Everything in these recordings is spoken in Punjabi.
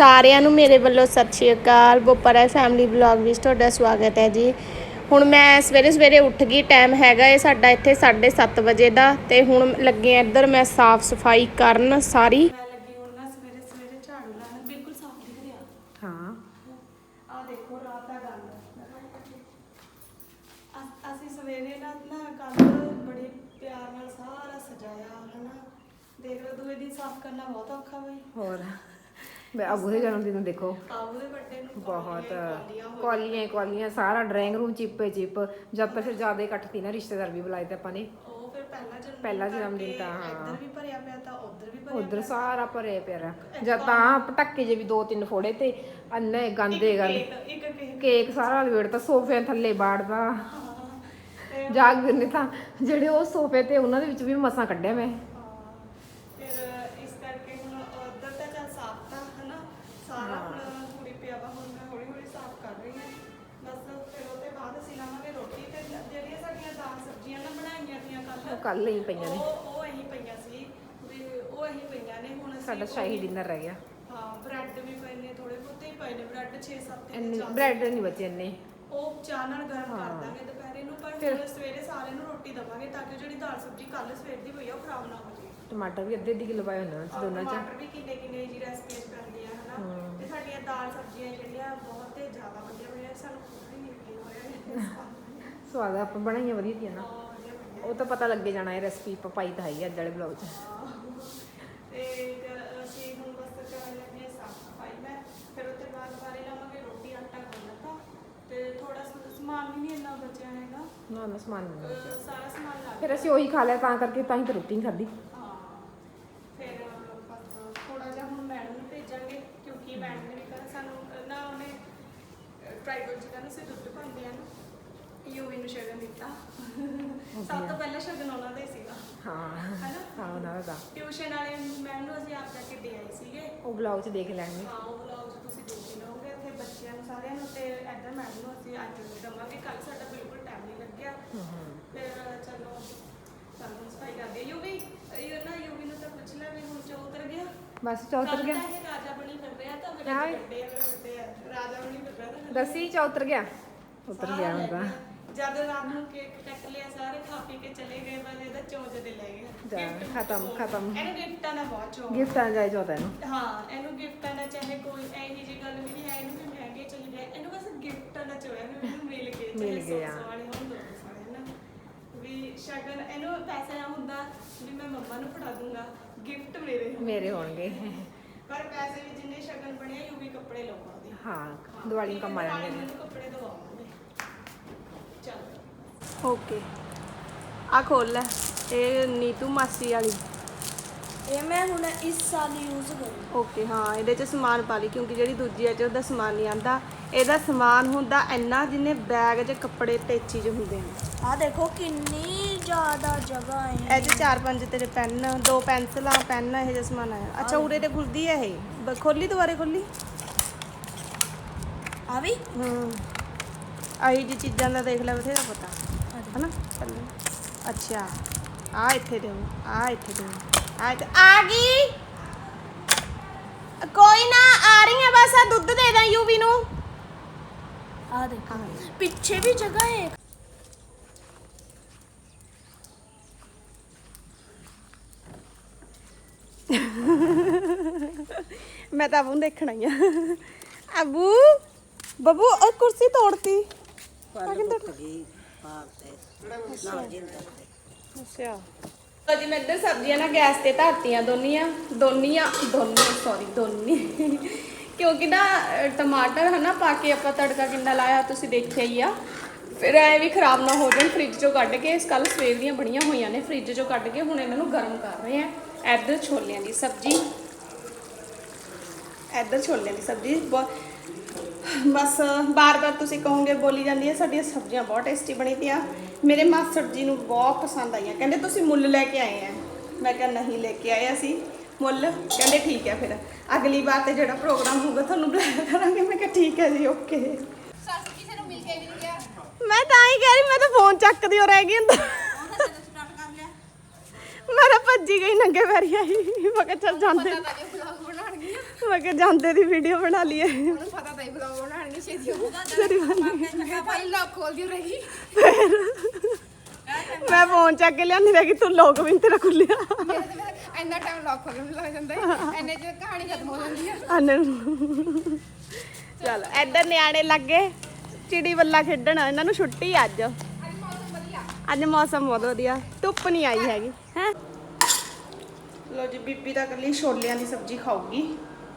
ਸਾਰਿਆਂ ਨੂੰ ਮੇਰੇ ਵੱਲੋਂ ਸਤਿ ਸ਼੍ਰੀ ਅਕਾਲ। ਬੋਪਰਾ ਫੈਮਿਲੀ ਵਲੌਗ ਵਿੱਚ ਤੁਹਾਡਾ ਸਵਾਗਤ ਹੈ ਜੀ। ਹੁਣ ਮੈਂ ਸਵੇਰੇ ਸਵੇਰੇ ਉੱਠ ਗਈ ਟਾਈਮ ਹੈਗਾ ਏ ਸਾਡਾ ਇੱਥੇ 7:30 ਵਜੇ ਦਾ ਤੇ ਹੁਣ ਲੱਗੇ ਆ ਇੱਧਰ ਮੈਂ ਸਾਫ਼ ਸਫ਼ਾਈ ਕਰਨ ਸਾਰੀ। ਮੈਂ ਲੱਗੀ ਹੁਣ ਨਾ ਸਵੇਰੇ ਸਵੇਰੇ ਝਾੜੂ ਲਾਉਣ ਬਿਲਕੁਲ ਸਾਫ਼ ਦਿਖ ਰਿਹਾ ਹਾਂ। ਆ ਦੇਖੋ ਰਾਤ ਦਾ ਗੱਲ। ਅਸ- ਅਸੀਂ ਸਵੇਰੇ ਨਾ ਨਾ ਕੱਲ ਬੜੇ ਪਿਆਰ ਨਾਲ ਸਾਰਾ ਸਜਾਇਆ ਹਨਾ। ਦੇਖ ਲਓ ਦੂਏ ਦਿਨ ਸਾਫ਼ ਕਰਨਾ ਬਹੁਤ ਔਖਾ ਬਈ। ਹੋਰ? ਮੈਂ ਅਬੂ ਦੇ ਜਨਮ ਦਿਨ ਨੂੰ ਦੇਖੋ। ਆਬੂ ਦੇ ਵੱਡੇ ਨੂੰ ਬਹੁਤ ਕੌਲੀਆਂ ਹੋ- ਕੌਲੀਆਂ ਸਾਰਾ ਡਰਾਇੰਗ ਰੂਮ ਚਿੱਪੇ ਚਿੱਪ। ਜਦ ਤੱਕ ਫਿਰ ਜ਼ਿਆਦਾ ਇਕੱਠ ਨਾ ਰਿਸ਼ਤੇਦਾਰ ਵੀ ਬੁਲਾਏ ਤੇ ਆਪਾਂ ਨੇ। ਉਹ ਫਿਰ ਪਹਿਲਾ ਜਨਮ ਪਹਿਲਾ ਜਨਮ ਦਿਨ ਤਾਂ, ਹਾਂ। ਇੱਧਰ ਵੀ ਭਰਿਆ ਪਿਆ ਤਾਂ ਉੱਧਰ ਵੀ ਭਰਿਆ ਉਧਰ ਸਾਰਾ ਭਰੇ ਪਿਆ ਜਦ ਤਾਂ ਪਟਾਕੇ ਜੇ ਵੀ ਦੋ ਤਿੰਨ ਫੋੜੇ ਤੇ ਅੰਨੇ ਗੰਦੇ ਗੰਦੇ ਇੱਕ ਇੱਕ ਕੇਕ। ਕੇਕ ਸਾਰਾ ਲਵੇੜਤਾ ਸੋਫੇ ਥੱਲੇ ਬਾੜਦਾ। ਤੇ ਜਾਗਦੇ ਨੇ ਤਾਂ ਜਿਹੜੇ ਉਹ ਸੋਫੇ ਤੇ ਉਹਨਾਂ ਦੇ ਵਿੱਚ ਵੀ ਮਸਾਂ ਕੱਢਿਆ ਮੈਂ ਫਿਰ ਇਸ ਕਰਕੇ ਹੁਣ ਉਧਰ ਤਾਂ ਚੱਲ ਸਾਫ਼ ਤਾਂ ਹਨਾ ਸਾਰਾ ਹੁਣ ਪੂਰੀ ਪਿਆ ਵਾ ਹੁਣ ਮੈਂ ਹੌਲੀ ਹੌਲੀ ਸਾਫ਼ ਕਰ ਰਹੀ ਹਾਂ ਬਸ ਫਿਰ ਉਹਦੇ ਬਾਅਦ ਅਸੀਂ ਲਾਵਾਂਗੇ ਰੋਟੀ ਤੇ ਜਿਹੜੀਆਂ ਸਾਡੀਆਂ ਦਾਲ ਸਬਜ਼ੀਆਂ ਨਾ ਬਣਾਈਆਂ ਤੀਆਂ ਉਹ ਕੱਲ ਕੱਲ ਹੀ ਪਈਆਂ ਨੇ। ਉਹ ਉਹ ਇਹੀ ਪਈਆਂ ਸੀ ਵੀ ਉਹ ਇਹੀ ਪਈਆਂ ਨੇ ਹੁਣ ਅਸੀਂ ਸਾਡਾ ਸ਼ਾਹੀ ਡਿਨਰ ਰਹਿ ਗਿਆ। ਹਾਂ ਬ੍ਰੈਡ ਵੀ ਪਏ ਨੇ ਥੋੜੇ ਬਹੁਤੇ ਹੀ ਪਏ ਨੇ ਬ੍ਰੈਡ 6-7 ਇੰਨੇ ਬ੍ਰੈਡ ਨਹੀਂ ਬਚੇ ਇੰਨੇ। ਉਹ ਚਾਹ ਨਾਲ ਗਰਮ ਕਰ ਦਾਂਗੇ ਦੁਪਹਿਰੇ ਨੂੰ ਪਰ ਸਵੇਰੇ ਸਾਰਿਆਂ ਨੂੰ ਰੋਟੀ ਦਵਾਂਗੇ ਤਾਂ ਕਿ ਜਿਹੜੀ ਦਾਲ ਸਬਜ਼ੀ ਕੱਲ ਸਵੇਰ ਦੀ ਪਈ ਆ ਉਹ ਖਰਾਬ ਨਾ ਹੋ ਜਾਵੇ ਟਮਾਟਰ ਵੀ ਅੱਧੇ ਅੱਧੇ ਕਿਲੋ ਪਾਏ ਹੁੰਦੇ ਨੇ ਔਰ ਦੋਨਾਂ ਚ। ਟਮਾਟਰ ਵੀ ਕਿੰਨੇ ਕਿੰਨੇ ਜੀ ਰੈਸਪੀਜ਼ ਪੈਂਦੀਆਂ ਹਨਾ? ਤੇ ਸਾਡੀਆਂ ਦਾਲ ਸਬਜ਼ੀਆਂ ਜਿਹੜੀਆਂ ਬਹੁਤ ਜ਼ਿਆਦਾ ਵਧੀਆ ਬਣੀਆਂ ਸਾਨੂੰ ਖੁਦ ਵੀ ਯਕੀਨ ਹੋਇਆ ਸਵਾਦ ਆ, ਆਪਾਂ ਬਣਾਈਆਂ ਵਧੀਆ ਨਾ। ਉਹ ਤਾਂ ਪਤਾ ਲੱਗੇ ਜਾਣਾ ਇਹ ਰੈਸਪੀ ਪਾਈ ਤਾਂ ਹੈ ਅੱਜ ਵਾਲੇ ਬਲੌਗ 'ਚ। ਤੇ ਜਦ ਅਸੀਂ ਹੁਣ ਬਸ ਕਰਨ ਲੱਗੇ ਹਾਂ ਸਾਫ਼ ਸਫ਼ਾਈ ਮੈਂ ਫਿਰ ਉੱਤੇ ਬਾਅਦ ਬਾਰੇ ਲਾਵਾਂਗੇ ਰੋਟੀ ਆਟਾ ਗੁੰਨ੍ਹ ਤਾ ਤੇ ਥੋੜਾ ਸਮਾਨ ਵੀ ਨਹੀਂ ਇੰਨਾ ਬਚਿਆ ਹੈਗਾ। ਨਾ ਨਾ ਸਮਾਨ ਨਹੀਂ ਬਚਿਆ। ਅਹ ਸਾਰਾ ਸਮਾਨ ਲਾ ਫਿਰ ਅਸੀਂ ਉਹੀ ਖਾ ਲਿਆ ਤਾਂ ਕਰਕੇ ਤਾਂ ਹੀ ਤਾਂ ਰੋਟੀ ਖਾਧੀ। ਹਾਂ ਫਿਰ ਬਸ ਥੋੜਾ ਜਿਹਾ ਹੁਣ ਮੈਡਮ ਨੂੰ ਭੇਜਾਂਗੇ ਕਿਉਂਕਿ ਮੈਡਮ ਨੇ ਵੀ ਕੱਲ੍ਹ ਸਾਨੂੰ ਅਹ ਨਾ ਉਹਨੇ ਟ੍ਰਾਈਬਲ ਜਿਹਨਾਂ ਨੂੰ ਸੇ ਦੁੱਧ ਪਾਉਂਦੇ ਆ ਨਾ। ਯੂਵੀ ਨੂੰ ਸ਼ਗਨ ਦਿੱਤਾ। ਸਭ ਤੋਂ ਪਹਿਲਾਂ ਸ਼ਗਨ ਉਹਨਾਂ ਦਾ ਹੀ ਸੀਗਾ। ਹਾਂ ਹੈਨਾ? ਹਾਂ ਉਹਨਾਂ ਦਾ। ਟਿਊਸ਼ਨ ਵਾਲੇ ਮੈਮ ਨੂੰ ਅਸੀਂ ਆਪ ਜਾ ਕੇ ਦੇ ਆਏ ਸੀਗੇ। ਉਹ ਬਲੌਗ 'ਚ ਦੇਖ ਲੈਣਗੇ। ਹਾਂ ਉਹ ਵਲੌਗ ਤੁਸੀਂ ਦੇਖ ਹੀ ਲਓਗੇ ਇੱਥੇ ਬੱਚਿਆਂ ਨੂੰ ਸਾਰਿਆਂ ਨੂੰ ਤੇ ਐਦਾਂ ਮੈਡਮ ਨੂੰ ਅਸੀਂ ਅੱਜ ਵੀ ਦਵਾਂਗੇ। ਕੱਲ ਸਾਡਾ ਬਿਲਕੁਲ ਟਾਈਮ ਨਹੀਂ ਲੱਗਿਆ। ਫਿਰ ਚਲੋ ਸਾਨੂੰ ਸਫ਼ਾਈ ਕਰਦੇ ਯੂਵੀ ਇਹ ਨਾ ਯੂਵੀ ਨੂੰ ਤਾਂ ਪੁੱਛ ਲੈ ਵੀ ਹੁਣ ਚੋ ਉਤਰ ਗਿਆ। ਬਸ ਚੌ ਉਤਰ ਰਾਜਾ ਬਣੀ ਫਿਰ ਰਿਹਾ ਤਾਂ ਮੇਰੇ ਹਾਂ। ਵੱਡੇ ਆ ਮੇਰੇ ਵੱਡੇ ਆ। ਰਾਜਾ ਬਣੀ ਫਿਰ ਰਿਹਾ ਤਾਂ ਦੱਸੀ ਚੌ ਉਤਰ ਗਿਆ ਉਤਰ ਗਿਆ ਹੁਣ ਤਾਂ ਜਦ ਰਾਤ ਨੂੰ ਕੇਕ ਕੱਟ ਲਿਆ ਸਾਰੇ ਖਾ ਪੀ ਕੇ ਚਲੇ ਗਏ ਬਸ ਇਹਦਾ ਚੋਜ ਦੇ ਲੈ ਗਏ। ਜਾ, Gift ਖਤਮ, ਬਹੁਤ- ਖਤਮ। ਇਹਨੂੰ ਗਿਫਟਾਂ ਦਾ ਬਹੁਤ ਚੋਜ ਗਿਫਟ ਆ ਜਾਏ ਚੌਥਾ ਇਹਨੂੰ ਹਾਂ ਇਹਨੂੰ ਗਿਫਟਾਂ ਦਾ ਚਾਹੇ ਕੋਈ ਇਹੀ ਜੀ ਗੱਲ ਵੀ ਨਹੀਂ ਹੈ ਇਹਨੂੰ ਵੀ ਮਹਿੰਗੇ ਚਲ ਜਾਏ ਇਹਨੂੰ ਬਸ ਗਿਫਟਾਂ ਦਾ ਚੋਇਆ ਵੀ ਮੈਨੂੰ ਮਿਲ ਗਏ ਮਿਲ ਗਏ। ਸੌ ਵਾਲੇ ਹੋਣ ਦੋ ਸੌ ਵਾਲੇ ਨਾ। ਵੀ ਸ਼ਗਨ ਇਹਨੂੰ ਪੈਸਾ ਨਾ ਹੁੰਦਾ ਵੀ ਮੈਂ ਮੰਮਾ ਨੂੰ ਫੜਾ ਦੂੰਗਾ ਗਿਫਟ ਮੇਰੇ ਹੋਣ। ਮੇਰੇ ਹੋਣਗੇ। ਪਰ ਪੈਸੇ ਵੀ ਜਿੰਨੇ ਸ਼ਗਨ ਬਣਿਆ ਕੱਪੜੇ ਲਵਾਂਗੇ। ਹਾਂ ਦਿਵਾਲੀ ਨੂੰ ਕੰਮ ਆ ਜਾਣਗੇ ਮੈਨੂੰ ਕੱਪੜੇ ਦਵਾਵਾਂਗੇ ਚਲ। ਓਕੇ। ਆ ਖੋਲ ਲੈ। ਇਹ ਨੀਤੂ ਮਾਸੀ ਵਾਲੀ। ਇਹ ਮੈਂ ਹੁਣ ਇਸ ਸਾਲ ਯੂਜ਼ ਕਰੂ। ਓਕੇ ਹਾਂ ਇਹਦੇ ਚ ਸਮਾਨ ਪਾ ਲਈ ਕਿਉਂਕਿ ਜਿਹੜੀ ਦੂਜੀ ਹੈ ਚ ਉਹਦਾ ਸਮਾਨ ਨਹੀਂ ਆਂਦਾ। ਇਹਦਾ ਸਮਾਨ ਹੁੰਦਾ ਇੰਨਾ ਜਿੰਨੇ ਬੈਗ 'ਚ ਕੱਪੜੇ ਤੇਚੀ 'ਚ ਹੁੰਦੇ ਨੇ। ਆ ਦੇਖੋ ਕਿੰਨੀ ਜ਼ਿਆਦਾ ਜਗ੍ਹਾ ਹੈ ਇਹ 'ਚ ਚਾਰ ਪੰਜ ਤੇਰੇ ਪੈਨ ਦੋ ਪੈਨਸਲਾਂ ਪੈਨ ਇਹ ਜਿਹਾ ਸਮਾਨ ਆਇਆ। ਅੱਛਾ ਉਰੇ ਤੇ ਖੁੱਲਦੀ ਹੈ ਇਹ। ਖੋਲੀ ਦੁਬਾਰੇ ਖੋਲੀ। ਆ ਵੀ? ਹੂੰ। ਆਹੀ ਜੀ ਚੀਜ਼ਾਂ ਦਾ ਦੇਖ ਲੈ ਬਥੇਰਾ ਪਤਾ। ਹਨਾ? ਚੱਲ ਅੱਛਾ ਆ ਇੱਥੇ ਦਿਓ ਆ ਇੱਥੇ ਦਿਓ। ਆ ਇੱਥੇ ਆ ਗਈ? ਕੋਈ ਨਾ ਆ ਰਹੀ ਹੈ ਬਸ ਆ ਦੁੱਧ ਦੇ ਦਾਂ ਯੂਵੀ ਨੂੰ। ਆ ਦੇਖੋ ਪਿੱਛੇ ਵੀ ਜਗ੍ਹਾ ਹੈ ਮੈਂ ਤਾਂ ਅਬੂ ਨੂੰ ਦੇਖਣ ਆਈ ਆ। ਅਬੂ ਬੱਬੂ ਉਹ ਕੁਰਸੀ ਤੋੜਤੀ। ਆ ਕਿੰਦਰ ਅੱਛਾ ਤਾਂ ਜੀ ਮੈਂ ਇੱਧਰ ਸਬਜ਼ੀਆਂ ਨਾ ਗੈਸ ਤੇ ਧਰਤੀਆਂ ਦੋਨੀਆਂ ਦੋਨੀਆਂ ਦੋਨੀਆਂ ਸੌਰੀ ਦੋਨੀ। ਕਿਉਂਕਿ ਨਾ ਟਮਾਟਰ ਹਨਾ ਪਾ ਕੇ ਆਪਾਂ ਤੜਕਾ ਕਿੰਨਾ ਲਾਇਆ ਤੁਸੀਂ ਦੇਖਿਆ ਹੀ ਆ। ਫਿਰ ਐ ਵੀ ਖਰਾਬ ਨਾ ਹੋ ਜਾਣ ਫ੍ਰਿਜ ਚੋਂ ਕੱਢ ਕੇ ਇਸ ਕੱਲ ਸਵੇਰ ਦੀਆਂ ਬਣੀਆਂ ਹੋਈਆਂ ਨੇ ਫ੍ਰਿਜ ਚੋਂ ਕੱਢ ਕੇ ਹੁਣ ਇਹਨਾਂ ਨੂੰ ਗਰਮ ਕਰ ਰਹੇ ਆ। ਇੱਧਰ ਛੋਲਿਆਂ ਦੀ ਸਬਜ਼ੀ। ਇੱਧਰ ਛੋਲਿਆਂ ਦੀ ਸਬਜ਼ੀ ਬਹੁਤ ਬਸ ਬਾਰ-ਬਾਰ ਤੁਸੀਂ ਕਹੋਗੇ ਬੋਲੀ ਜਾਂਦੀ ਹੈ ਸਾਡੀਆਂ ਸਬਜ਼ੀਆਂ ਬਹੁਤ ਟੇਸਟੀ ਬਣੀ ਤੀਆਂ ਮੇਰੇ ਮਾਸਟਰ ਜੀ ਨੂੰ ਬਹੁਤ ਪਸੰਦ ਆਈਆਂ। ਕਹਿੰਦੇ ਤੁਸੀਂ ਮੁੱਲ ਲੈ ਕੇ ਆਏ ਆ। ਮੈਂ ਕਿਹਾ ਨਹੀਂ ਲੈ ਕੇ ਆਏ ਅਸੀਂ। ਮੁੱਲ? ਕਹਿੰਦੇ ਠੀਕ ਹੈ ਫਿਰ। ਅਗਲੀ ਵਾਰ ਤੇ ਜਿਹੜਾ ਪ੍ਰੋਗਰਾਮ ਹੋਊਗਾ ਤੁਹਾਨੂੰ ਬੁਲਾਇਆ ਕਰਾਂਗੇ। ਮੈਂ ਕਿਹਾ ਠੀਕ ਹੈ ਜੀ ਓਕੇ ਮੈਂ ਤਾਂ ਹੀ ਕਹਿ ਰਹੀ ਮੈਂ ਤਾਂ ਫੋਨ ਚੱਕਦੀ ਹੋ ਰਹਿ ਗਈ ਅੰਦਰ। ਮੈਂ ਤਾਂ ਭੱਜੀ ਗਈ ਨੰਗੇ ਪੈਰੀ ਆਈ। ਮੈਂ ਕਿਹਾ ਚੱਲ ਜਾਂਦੇ। ਪਤਾ ਮੈਂ ਕਿਹਾ ਜਾਂਦੇ ਦੀ ਵੀਡੀਓ ਬਣਾ ਲਈਏ। ਉਹਨੂੰ ਪਤਾ ਤਾਂ ਛੇਤੀ ਮੈਂ ਭਾਈ ਲੌਕ ਫੋਨ ਚੱਕ ਕੇ ਲਿਆਂਦੀ ਮੈਂ ਕਿ ਤੂੰ ਲੋਕ ਵੀ ਨੀ ਤੇਰਾ ਖੁੱਲਿਆ ਇੰਨਾ ਟਾਈਮ ਲੌਕ ਖੋਲਣ ਨੂੰ ਲੱਗ ਜਾਂਦਾ ਹੈ। ਇੰਨੇ ਚ ਕਹਾਣੀ ਖਤਮ ਹੋ ਜਾਂਦੀ ਹੈ। ਆਨੰਦ ਚਲ ਇੱਧਰ ਨਿਆਣੇ ਲੱਗੇ ਚਿੜੀ ਬੱਲਾ ਖੇਡਣ ਇਹਨਾਂ ਨੂੰ ਛੁੱਟੀ ਅੱਜ। ਅੱਜ ਮੌਸਮ ਬਹੁਤ ਵਧੀਆ। ਧੁੱਪ ਨਹੀਂ ਆਈ ਹੈਗੀ। ਹੈ? ਲੋ ਜੀ ਬੀਬੀ ਤਾਂ ਕੱਲੀ ਛੋਲਿਆਂ ਦੀ ਸਬਜ਼ੀ ਖਾਊਗੀ।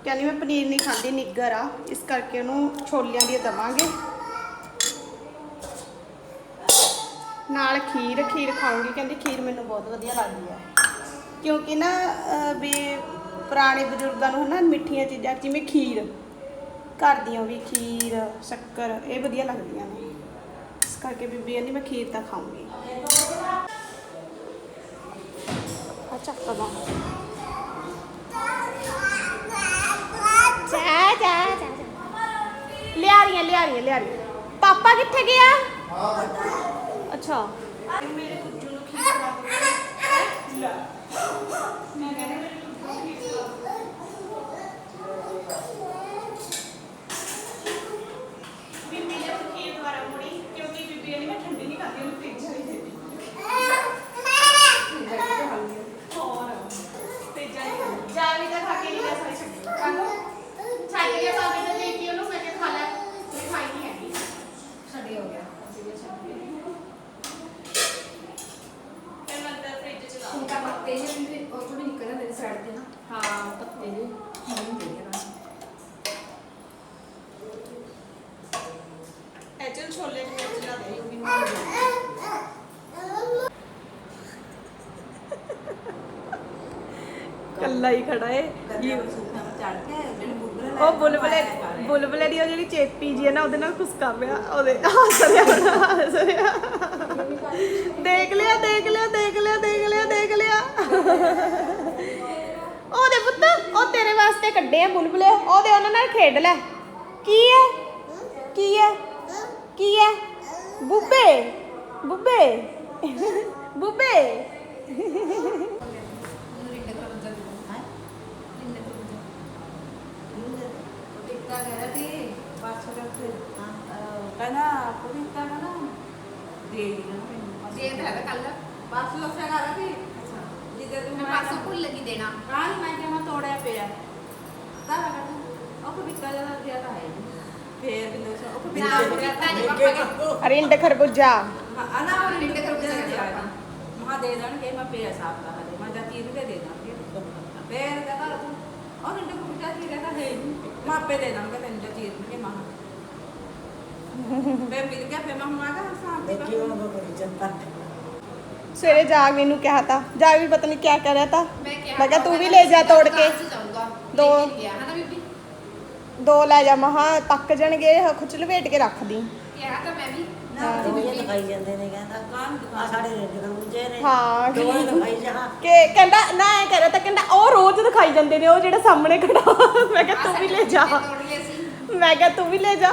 ਕਹਿੰਦੀ ਮੈਂ ਪਨੀਰ ਨਹੀਂ ਖਾਂਦੀ ਨਿੱਗਰ ਆ। ਇਸ ਕਰਕੇ ਉਹਨੂੰ ਛੋਲਿਆਂ ਦੀ ਦਵਾਂਗੇ। ਨਾਲ ਖੀਰ ਖੀਰ ਖਾਊਂਗੀ। ਕਹਿੰਦੀ ਖੀਰ ਮੈਨੂੰ ਬਹੁਤ ਵਧੀਆ ਲੱਗਦੀ ਆ। ਕਿਉਂਕਿ ਨਾ ਵੀ ਪੁਰਾਣੇ ਬਜ਼ੁਰਗਾਂ ਨੂੰ ਨਾ ਮਿੱਠੀਆਂ ਚੀਜ਼ਾਂ, ਜਿਵੇਂ ਖੀਰ, ਘਰ ਦੀਆਂ ਵੀ ਖੀਰ, ਸ਼ੱਕਰ, ਇਹ ਵਧੀਆ ਲੱਗਦੀਆਂ ਨੇ। ਇਸ ਕਰਕੇ ਬੀਬੀ ਕਹਿੰਦੀ ਮੈਂ ਖੀਰ ਤਾਂ ਖਾਊਂਗੀ। ਅੱਛਾ ਚੱਕ ਲਿਆ ਰਹੀਆਂ ਲਿਆ ਰਹੀਆਂ ਲਿਆ ਪਾਪਾ ਕਿੱਥੇ ਗਿਆ? ਅੱਛਾ। ਮੇਰੇ ਕੁੱਜੂ ਨੂੰ ਖੀਰ ਖਵਾ ਦੋ ਮੈਂ ਕਹਿੰਦੀ ਬੀਬੀ ਨੇ ਉਹ ਖੀਰ ਦੁਆਰਾ ਮੁੜੀ ਕਿਉਂਕਿ ਬੀਬੀ ਕਹਿੰਦੀ ਮੈਂ ਠੰਡੀ ਨਹੀਂ ਖਾਂਦੀ ਉਹਨੂੰ ਫ੍ਰਿਜ ਵਾਲੀ ਦੇ ਦਿੱਤੀ ਹੋਰ ਫ੍ਰਿਜ ਵਾਲੀ ਜਾ ਵੀ ਤਾਂ ਖਾ ਕੇ ਨਹੀਂ ਗਿਆ ਸਾਰੀ ਛੱਡ ਕਾਹਨੂੰ ਛੱਡ ਕੇ ਬਾਬੇ ਨੇ ਦੇ ਦਿੱਤੀ ਉਹਨੂੰ ਮੈਂ ਕਿਹਾ ਖਾ ਲੈ ਮੈਂ ਖਾਈ ਨਹੀਂ ਹੈਗੀ ਛੱਡੇ ਹੋ ਗਿਆ ਫਿਰ ਮੈਂ ਅੰਦਰ ਫ੍ਰਿਜ ਚ ਲਾ ਹੁਣ ਤਾਂ ਪੱਤੇ ਜਿਹੇ ਵੀ ਉਹ ਤੋਂ ਵੀ ਨਿਕਲ ਜਾਂਦੇ ਨੇ ਸਾਈਡ ਤੇ ਨਾ ਹਾਂ ਪੱਤੇ ਜਿਹੇ ਨਹੀਂ ਹੁੰਦੇ ਨਾ ਐਚਲ ਛੋਲੇ ਨੂੰ ਵਿੱਚ ਲਾ ਦੇ ਉਹ ਵੀ ਕੱਲਾ ਹੀ ਖੜਾ ਏ। ਉਹ ਬੁਲਬਲੇ ਬੁਲਬਲੇ ਦੀ ਉਹ ਜਿਹੜੀ ਚੇਪੀ ਜੀ ਹੈ ਨਾ ਉਹਦੇ ਨਾਲ ਖੁਸਕਾ ਪਿਆ ਉਹਦੇ ਹੱਸ ਰਿਹਾ ਹੱਸ ਰਿਹਾ। ਦੇਖ ਲਿਆ ਦੇਖ ਲਿਆ ਦੇਖ ਲਿਆ ਦੇਖ ਲਿਆ ਦੇਖ ਲਿਆ। ਤੇਰੇ ਵਾਸਤੇ ਕੱਢੇ ਆ ਬੁਲਬਲੇ ਉਹਦੇ ਉਹਨਾਂ ਨਾਲ ਖੇਡ ਲੈ। ਕੀ ਹੈ ਕੀ ਹੈ ਕੀ ਹੈ ਬੁੱਬੇ ਬੁੱਬੇ ਬੁੱਬੇ। ਕਹਿੰਦਾ ਕੁੜੀ ਤਾਂ ਨਾ ਦੇ ਦੀ ਤਾਂ ਕੱਲ ਬਸ ਲੋਸਿਆ ਕਰਾ ਵੀ ਜਿੱਦੇ ਤੂੰ ਮੈਂ ਪਾਸੋਂ ਭੁੱਲ ਲੱਗੀ ਦੇਣਾ। ਕੱਲ ਮੈਂ ਕਿਹਾ ਮੈਂ ਤੋੜਿਆ ਪਿਆ। ਤਾਂ ਕਰ ਉਹ ਕੋਈ ਬਿੱਕਾ ਜਿਹਾ ਦਿਆ ਤਾਂ ਹੈ ਨਹੀਂ। ਫੇਰ ਵੀ ਲੋਸਿਆ ਉਹ ਕੋਈ ਨਾ ਦਿੱਤਾ ਨਹੀਂ ਪਾਪਾ ਨੇ ਅਰਿੰਡ ਖਰਬੂਜਾ। ਆਨਾ ਉਹ ਲਿੰਡ ਕਰ ਕਰ ਦਿਆ ਦਿਆ ਮਾ ਦੇ ਦੇਣਗੇ ਮੈਂ ਪਿਆ ਸਾਫ਼ ਦਾ ਹਲੇ ਮੈਂ ਜਾ ਤੀਰ ਕੇ ਦੇ ਦਾਂਗੇ ਫੇਰ ਕਹਤਾ ਤੂੰ ਉਹ ਲਿੰਡ ਕੋ ਬਿੱਕਾ ਕੀ ਕਹਿੰਦਾ ਹੈ ਨਹੀਂ। ਮੈਂ ਆਪੇ ਦੇ ਦਾਂਗਾ ਤੈਨੂੰ ਜਾ ਤੀਰ ਕੇ ਮਾਂ ਫੇਰ ਮਿਲ ਗਿਆ ਫੇਰ ਮੈਂ ਹੁਣ ਆ ਗਿਆ ਸਾਫ਼ ਦੇਖੀ ਉਹਨਾਂ ਦਾ ਜਨਤਾ ਸਵੇਰੇ ਜਾਗਵੀਰ ਨੂੰ ਕਿਹਾ ਤਾਂ ਜਾਗਵੀਰ ਪਤਾ ਨਹੀਂ ਕਿਆ ਕਰ ਰਿਹਾ ਤਾਂ। ਮੈਂ ਕਿਹਾ ਮੈਂ ਕਿਹਾ ਤੂੰ ਵੀ ਲੈ ਜਾ ਤੋੜ ਕੇ। ਜਾਊਗਾ ਦੋ। ਗਿਆ ਹਨਾ ਬੀਬੀ ਦੋ ਲੈ ਜਾ ਮਹਾ ਪੱਕ ਜਾਣਗੇ ਖੁਚ ਲਵੇਟ ਕੇ ਰੱਖ ਦੀ। ਕਿਹਾ ਤਾਂ ਮੈਂ ਵੀ। ਨਾ ਵਧੀਆ ਦਿਖਾਈ ਜਾਂਦੇ ਨੇ ਕਹਿੰਦਾ ਨੇ। ਹਾਂ ਦੋ ਹੀ ਦਿਖਾਈ ਜਾ। ਕਿ ਕਹਿੰਦਾ ਨਾ ਐ ਕਹਿ ਰਿਹਾ ਤਾਂ ਕਹਿੰਦਾ ਉਹ ਰੋਜ਼ ਦਿਖਾਈ ਜਾਂਦੇ ਨੇ ਉਹ ਜਿਹੜਾ ਸਾਹਮਣੇ ਖੜਾ। ਮੈਂ ਕਿਹਾ ਤੂੰ ਵੀ ਲੈ ਜਾ। ਤੋੜ ਲਏ ਸੀ। ਮੈਂ ਕਿਹਾ ਤੂੰ ਵੀ ਲੈ ਜਾ।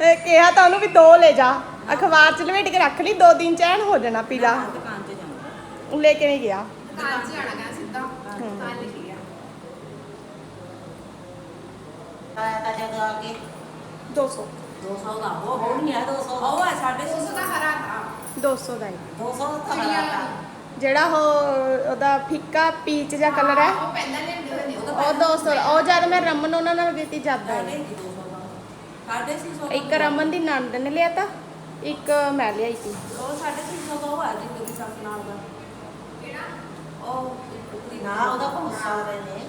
ਇਹ ਕਿਹਾ ਤਾਂ ਉਹਨੂੰ ਵੀ ਦੋ ਲੈ ਜਾ। ਅਖਬਾਰ ਚ ਲਵੇਟ ਕੇ ਰੱਖ ਲਈ ਦੋ ਦਿਨ ਚੈਨ ਹੋ ਜਾਣਾ ਪੀਲਾ। ਦੁਕਾਨ ਤੇ ਜਾਊਂਗਾ। ਲੈ ਕੇ ਨਹੀਂ ਗਿਆ। ਦੁਕਾਨ 'ਚ ਆਣਾ ਗਾ ਸਿੱਧਾ ਦੁਕਾਨ ਲਿਖ ਗਿਆ। ਆਇਆ ਤਾਂ ਜਦੋਂ ਆ ਕੇ। 200 200 ਦਾ ਉਹ ਹੋ ਨਹੀਂ ਆ 200 ਉਹ ਹੈ ਸਾਡੇ ਉਸ ਦਾ ਹਰਾ ਥਾ 200 ਦਾ ਹੀ। 200 ਤਾਂ ਹਰਾਤਾ ਜਿਹੜਾ ਉਹ ਉਹਦਾ ਫਿੱਕਾ ਪੀਚ ਜਿਹਾ ਕਲਰ ਹੈ। ਉਹ ਪਹਿਲਾਂ ਲੈਂਦੇ ਹੋਏ ਨੇ ਉਹ 200 ਉਹ ਜਦ ਮੈਂ ਰਮਨ ਉਹਨਾਂ ਨਾਲ ਗਈ ਤੀ ਜਦ ਦਾ ਸਾਡੇ ਹੈ। 200 ਦਾ ਸਾਡੇ 600 ਇੱਕ ਰਮਨ ਦੀ ਨੰਦ ਨੇ ਲਿਆ ਤਾਂ। ਇੱਕ ਮੈਂ ਲਿਆਈ ਸੀ। ਉਹ ਸਾਡੇ 600 ਦਾ ਉਹ ਹੈ ਜਿੰਦੂ ਦੀ ਸੱਸ ਨਾਲ ਦਾ। ਕਿਹੜਾ? ਉਹ ਕੁੜੀ ਨਾ ਉਹਦਾ ਬਹੁਤ ਸਾਰੇ ਨੇ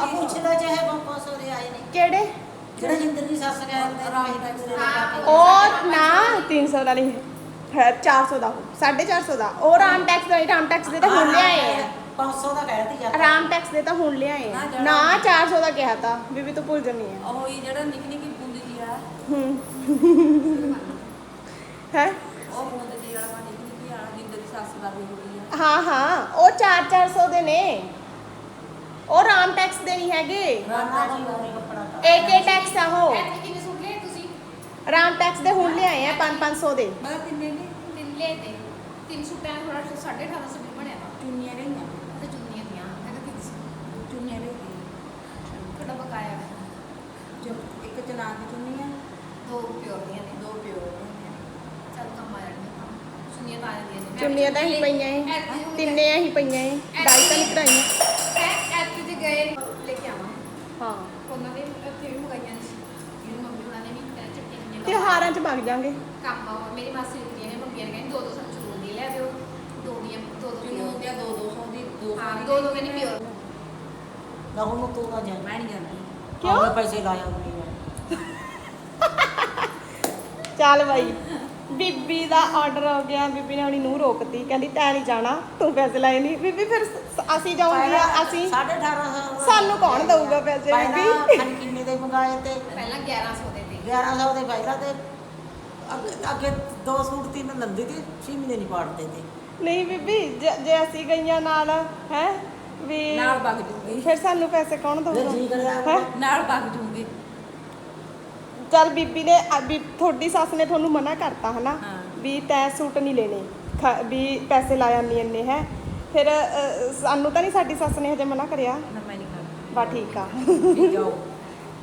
ਆ ਪੁੱਛ ਲੈ ਚਾਹੇ 500 ਦੇ ਆਏ ਨੇ। ਕਿਹੜੇ? ਜਿਹੜਾ ਜਿੰਦਰ ਦੀ ਸੱਸ ਕਹਿੰਦੇ ਰਾਹੀ ਦਾ ਜਿਹੜੇ ਲਗਾ ਕੇ ਉਹ ਨਾ 300 ਦਾ ਨਹੀਂ। ਹੈ 400 ਦਾ 450 ਦਾ। ਉਹ ਰਾਮ ਟੈਕਸ ਦਾ ਰਾਮ ਟੈਕਸ ਦੇ ਤਾਂ ਹੁਣ ਲਿਆਏ ਆ। 500 ਦਾ ਕਹਿਤੀ ਜਾ ਰਾਮ ਟੈਕਸ ਦੇ ਤਾਂ ਹੁਣ ਲਿਆਏ ਆ। ਨਾ 400 ਦਾ ਕਿਹਾ ਤਾਂ ਬੀਬੀ ਤੂੰ ਭੁੱਲ ਜੰਨੀ ਆ। ਉਹ ਹੀ ਜਿਹੜਾ ਨਿੱਕੀ ਨਿੱਕੀ ਬੂੰਦ ਜੀ ਆ। ਹੂੰ। ਹੈ। ਉਹ ਬੂੰਦ ਜੀ ਵਾਲਾ ਨਿੱਕੀ ਨਿੱਕੀ ਆ ਜਿੰਦੂ ਦੀ ਸੱਸ ਦਾ ਵੀ ਹੋਈ ਆ। ਹਾਂ ਹਾਂ ਉਹ 4-400 ਦੇ ਨੇ। ਉਹ ਰਾਮ ਟੈਕਸ ਦੇ ਨਹੀਂ ਹੈਗੇ। ਰਾਨਾ ਜੀ ਉਹਨੇ ਕੱਪੜਾ ਤਾਂ ਏਕੇ ਟੈਕਸ ਆ ਉਹ। ਐਤਕੀ ਕਿੰਨੇ ਸੂਟ ਲਏ ਤੁਸੀਂ? ਰਾਮ ਟੈਕਸ ਦੇ ਹੁਣ ਲਿਆਏ ਆ 5-500 ਦੇ। ਮੈਂ ਤਿੰਨੇ ਨੇ? ਤਿੰਨ ਲਏ ਤੇ। ਤਿੰਨ ਸੂਟਾਂ ਦਾ ਥੋੜਾ 1850 ਬਿੱਲ ਬਣਿਆ? ਵਾ ਚੁੰਨੀਆਂ ਲਈਆਂ ਤੇ ਚੁੰਨੀਆਂ ਦੀਆਂ ਮੈਂ ਕਿਹਾ ਸੌ। ਚੁੰਨੀਆਂ ਲਈਆਂ ਤੁਹਾਡਾ ਬਕਾਇਆ। ਜੋ ਇੱਕ ਚਨਾ ਦੀ ਚੁੰਨੀ ਆ। ਦੋ ਪਿਓਰ ਦੀਆਂ ਨੇ। ਦੋ ਪਿਓ ਚੱਲ ਕੰਮ ਆ ਜਾਣਗੇ ਚੁੰਨੀਆਂ ਤਾਂ ਹੀ ਪਈਆਂ ਏ। ਤਿੰਨੇ ਹੀ ਪਈਆਂ ਏ। ਡਾਈ ਤਾਂ ਨਹੀਂ ਕਢਾਈਆਂ। ਮੈਂ ਐਤ ਤੇ ਗਏ ਲੈ ਕੇ ਆਵਾਂ ਹਾਂ। ਉਹਨਾਂ ਨੇ ਉੱਥੇ ਵੀ ਮੰਗਾਈਆਂ ਨੇ ਇਹਨੂੰ ਮੰਮੀ ਉਹਨਾਂ ਨੇ ਵੀ ਕਹਿੰਦੇ ਚੱਟੀਆਂ ਤਿਉਹਾਰਾਂ 'ਚ ਵਗ ਜਾਾਂਗੇ। ਕੰਮ ਆ ਮੇਰੀ ਮਾਸੀ ਕੁੜੀਆਂ ਨੇ ਮੰਗੀਆਂ ਨੇ ਕਹਿੰਦੀ ਦੋ ਦੋ ਸਾਨੂੰ ਦੀ ਲੈ ਦਿਓ ਦੋ ਦੀਆਂ ਦੋ ਦੋ ਚੁੰਨੀ ਪਿਓਰ ਹੁੰਦੀਆਂ ਦੋ ਦੋ ਸੌ ਦੀ ਦੋ ਹਾਂ ਸੌ ਦੋ ਦੋ ਕਹਿੰਦੀ ਪਿਓਰ ਨਾ ਹੁਣ ਤੂੰ ਨਾ ਜਾ ਮੈਂ ਨਹੀਂ ਜਾਂਦੀ। ਕਿਉਂ? ਪੈਸੇ ਲਾਇਆ ਉਹਨੇ ਚੱਲ ਬਾਈ। ਬੀਬੀ ਦਾ ਆਰਡਰ ਹੋ ਗਿਆ ਬੀਬੀ ਨੇ ਆਪਣੀ ਨੂੰ ਰੋਕਤੀ ਕਹਿੰਦੀ ਤੈਂ ਨਹੀਂ ਜਾਣਾ ਤੂੰ ਪੈਸੇ ਲਾਏ ਨਹੀਂ ਬੀਬੀ ਫਿਰ ਸ- ਅਸੀਂ ਜਾਊਂਗੀਆਂ ਅਸੀਂ 1850 ਸਾਨੂੰ ਕੌਣ ਦਊਗਾ ਪੈਸੇ ਪਹਿਲਾਂ ਬੀਬੀ? ਖਾਲੀ ਕਿੰਨੇ ਦੇ ਮੰਗਾਏ ਤੇ ਪਹਿਲਾਂ 1100 ਦੇ ਤੇ 1100 ਦੇ ਪਹਿਲਾਂ ਤੇ ਅੱਗੇ- ਅੱਗੇ ਦੋ ਸੂਟ ਤਿੰਨ ਲੰਦੀ ਤੇ 6 ਮਹੀਨੇ ਨਹੀਂ ਪਾੜਦੇ ਤੇ। ਨਹੀਂ ਬੀਬੀ ਜੇ ਜੇ ਅਸੀਂ ਗਈਆਂ ਨਾਲ ਹੈ ਵੀ ਨਾਲ ਵਗ ਜੂਗੀ। ਫਿਰ ਸਾਨੂੰ ਪੈਸੇ ਕੌਣ ਦਊਗਾ? ਜੀ ਕਰਿਆ ਹੈਂ? ਨਾਲ ਵਗ ਜੂਗੀ। ਚੱਲ ਬੀਬੀ ਨੇ ਅ, ਵੀ ਤੁਹਾਡੀ ਸੱਸ ਨੇ ਤੁਹਾਨੂੰ ਮਨਾ ਕਰਤਾ ਹਨਾ ਹਾਂ। ਵੀ ਤੈਂ ਸੂਟ ਨਹੀਂ ਲੈਣੇ ਖ- ਵੀ ਪੈਸੇ ਲਾਇਆ ਨਹੀਂ ਇੰਨੇ ਹੈ। ਫਿਰ ਅ, ਸਾਨੂੰ ਤਾਂ ਨਹੀਂ ਸਾਡੀ ਸੱਸ ਨੇ ਹਜੇ ਮਨਾ ਕਰਿਆ। ਨਾ ਮੈਂ ਨਹੀਂ ਕਰਦੀ। ਬਾ ਠੀਕ ਆ। ਜਾਓ।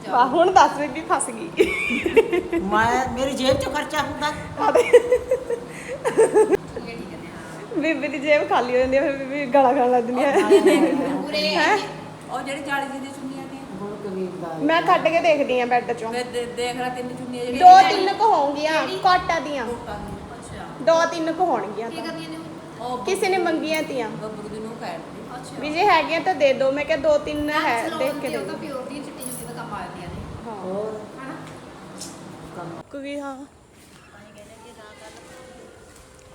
ਵਾਹ ਹੁਣ ਦੱਸ ਬੀਬੀ ਫਸ ਗਈ। ਮੈਂ ਮੇਰੀ ਜੇਬ ਚੋਂ ਖਰਚਾ ਹੁੰਦਾ। ਬੀਬੀ ਦੀ ਜੇਬ ਖਾਲੀ ਹੋ ਜਾਂਦੀ ਹੈ ਫਿਰ ਬੀਬੀ ਗਾਲਾਂ ਖਾਣ ਲੱਗ ਜਾਂਦੀ ਹੈ ਪੂਰੇ ਹੈਂ? ਉਹ ਜਿਹੜੀ 40 ਦੀ ਚੁੰਨੀਆਂ ਮੈਂ ਕੱਢ ਕੇ ਦੇਖਦੀ ਆ ਬੈੱਡ ਚੋਂ। ਮੈਂ ਦੇ- ਦੇਖ ਤਿੰਨ ਚੁੰਨੀਆਂ ਜਿਹੜੀਆਂ ਦੋ ਤਿੰਨ ਕੁ ਹੋਣਗੀਆਂ ਕੋਟਾ ਦੀਆਂ। ਅੱਛਾ। ਦੋ ਤਿੰਨ ਕੁ ਹੋਣਗੀਆਂ ਕੀ ਤਾਂ। ਕਰਨੀਆਂ ਨੇ ਉਹ? ਕਿਸੇ ਨੇ ਮੰਗੀਆਂ ਤੀਆਂ। ਬੱਬੂ ਦੀ ਨੂੰ ਕਹਿ ਦਿੱਤੀ। ਅੱਛਾ। ਵੀ ਜੇ ਹੈਗੀਆਂ ਤਾਂ ਦੇ ਦਿਓ ਮੈਂ ਕਿਹਾ ਦੋ ਤਿੰਨ ਹੈ ਦੇਖ ਕੇ ਦੇ ਉਹ ਦਿਓ ਤਾਂ ਪਿਓਰ ਦੀ ਚਿੱਟੀ ਜੁੱਤੀ ਦਾ ਕੰਮ ਆ ਜਾਂਦੀਆਂ ਨੇ। ਹੋਰ? ਹਨਾ? ਕੰਮ ਕਿਉਂਕਿ ਹਾਂ।